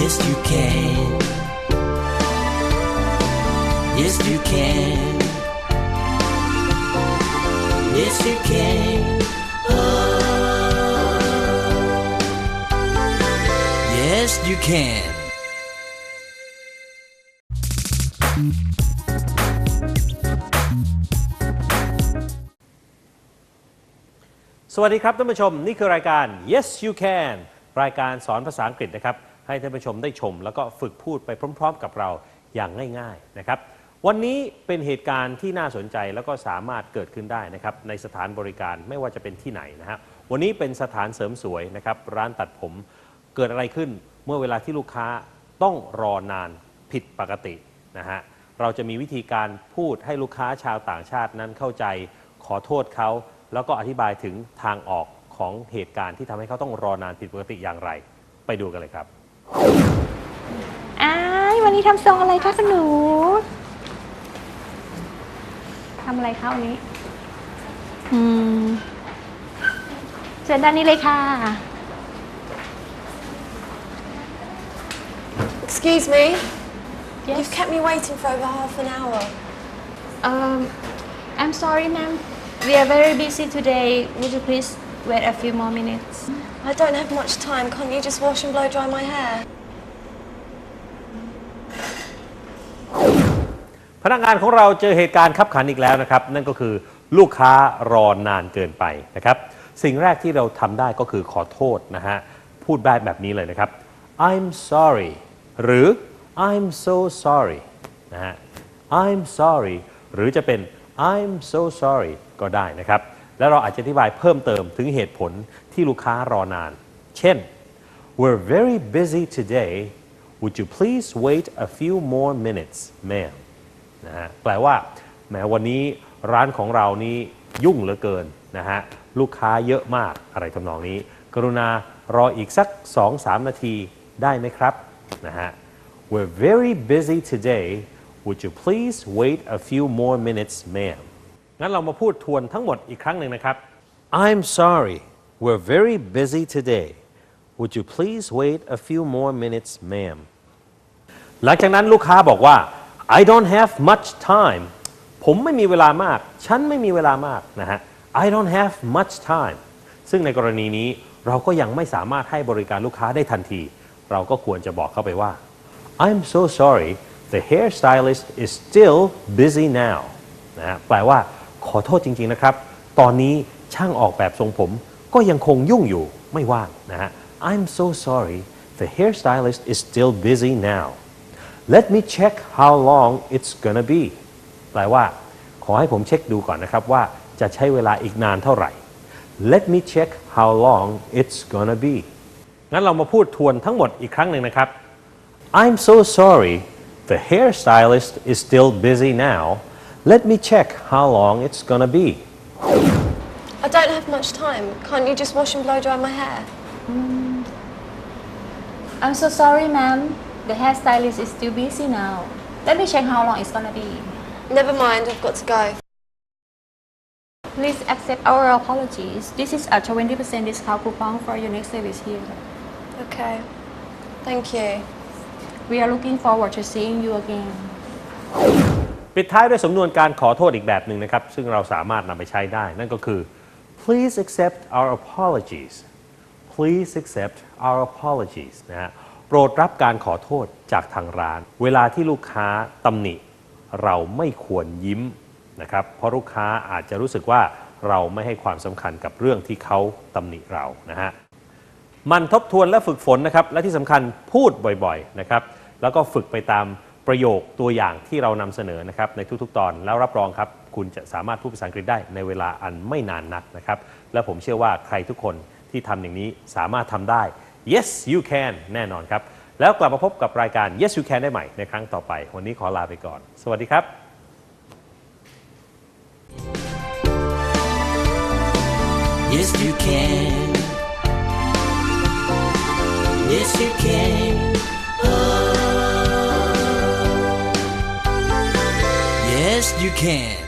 Yes, you can. Yes, you can. Yes, you can. Oh. Yes, you can. สวัสดีครับท่านผู้ชม นี่คือรายการ Yes You Can รายการสอนภาษาอังกฤษนะครับ ให้ท่านผู้ชมได้ชม แล้วก็ฝึกพูดไปพร้อม ๆ กับเราอย่างง่าย ๆนะครับ วันนี้เป็นเหตุการณ์ที่น่าสนใจแล้วก็สามารถเกิดขึ้นได้นะครับในสถานบริการไม่ว่าจะเป็นที่ไหนนะฮะวันนี้เป็นสถานเสริมสวยนะครับร้านตัดผมเกิดอะไรขึ้นเมื่อเวลาที่ลูกค้าต้องรอนานผิดปกตินะฮะเราจะมีวิธีการพูดให้ลูกค้าชาวต่างชาตินั้นเข้าใจขอโทษเขาแล้วก็อธิบายถึงทางออกของเหตุการณ์ที่ทำให้เขาต้องรอนานผิดปกติอย่างไร ไปดูกันเลยครับ อ้ายวันนี้ทำทรงอะไรคะคุณหนูทำอะไรคะวันนี้ อืมเชิญด้านนี้เลยค่ะ Excuse me. Yes. You've kept me waiting for over half an hour. Um, I'm sorry, ma'am. We are very busy today. Would you please wait a few more minutes? I don't have much time. Can't you just wash and blow dry my hair? พนักงานของเราเจอเหตุการณ์ขับขันอีกแล้วนะครับ นั่นก็คือลูกค้ารอนานเกินไปนะครับ สิ่งแรกที่เราทำได้ก็คือขอโทษนะฮะ พูดได้แบบนี้เลยนะครับ I'm sorry หรือ I'm so sorry นะฮะ I'm sorry หรือจะเป็น I'm so sorry ก็ได้นะครับ แล้วเราอาจจะอธิบายเพิ่มเติมถึงเหตุผลที่ลูกค้ารอนาน เช่น We're very busy today Would you please wait a few more minutes ma'am นะฮะแปลว่าแหมวันนี้ร้านของเรานี้ยุ่งเหลือเกินนะฮะลูกค้าเยอะมากอะไรทำนองนี้ กรุณารออีกสัก 2-3 นาทีได้ไหมครับนะฮะ We're very busy today Would you please wait a few more minutes ma'am งั้นเรามาพูดทวนทั้งหมดอีกครั้งหนึ่งนะครับ I'm sorry we're very busy today Would you please wait a few more minutes ma'am หลังจากนั้นลูกค้าบอกว่า I don't have much time ผมไม่มีเวลามาก ฉันไม่มีเวลามากนะฮะ I don't have much time ซึ่งในกรณีนี้เราก็ยังไม่สามารถให้บริการลูกค้าได้ทันที เราก็ควรจะบอกเข้าไปว่า I'm so sorry the hairstylist is still busy now นะฮะแปลว่า ขอโทษจริง ๆ นะครับ ตอนนี้ช่างออกแบบทรงผม ก็ยังคงยุ่งอยู่ไม่ว่างนะฮะ I'm so sorry the hairstylist is still busy now Let me check how long it's gonna be แปลว่า ขอให้ผมเช็คดูก่อนนะครับว่าจะใช้เวลาอีกนานเท่าไหร่ Let me check how long it's gonna be งั้นเรามาพูดทวนทั้งหมดอีกครั้งหนึ่งนะครับ I'm so sorry the hairstylist is still busy now Let me check how long it's gonna be I don't have much time. Can't you just wash and blow dry my hair? Mm. I'm so sorry, ma'am. The hairstylist is still busy now. Let me check how long it's gonna be. Never mind, I've got to go. Please accept our apologies. This is a 20% discount coupon for your next service here. Okay. Thank you. We are looking forward to seeing you again. ปิดท้ายด้วยสำนวนการขอโทษอีกแบบหนึ่งนะครับ ซึ่งเราสามารถนำไปใช้ได้ นั่นก็คือ please accept our apologies please accept our apologies นะฮะโปรดรับการขอโทษจากทางร้าน เวลาที่ลูกค้าตำหนิ เราไม่ควรยิ้มนะครับ เพราะลูกค้าอาจจะรู้สึกว่าเราไม่ให้ความสำคัญกับเรื่องที่เขาตำหนิเรานะฮะมันทบทวนและฝึกฝนนะครับ และที่สำคัญพูดบ่อยๆนะครับ แล้วก็ฝึกไปตาม ประโยคตัวอย่างที่เรานำเสนอนะครับในทุกๆ ตอนแล้วรับรองครับ คุณจะสามารถพูดภาษาอังกฤษได้ในเวลาอันไม่นานนักนะครับ และผมเชื่อว่าใครทุกคนที่ทำอย่างนี้สามารถทำได้ yes you can แน่นอนครับ แล้วกลับมาพบกับรายการ yes you can ได้ใหม่ในครั้งต่อไป วันนี้ขอลาไปก่อน สวัสดีครับ Yes, you can. Yes, you can. Yes, you can.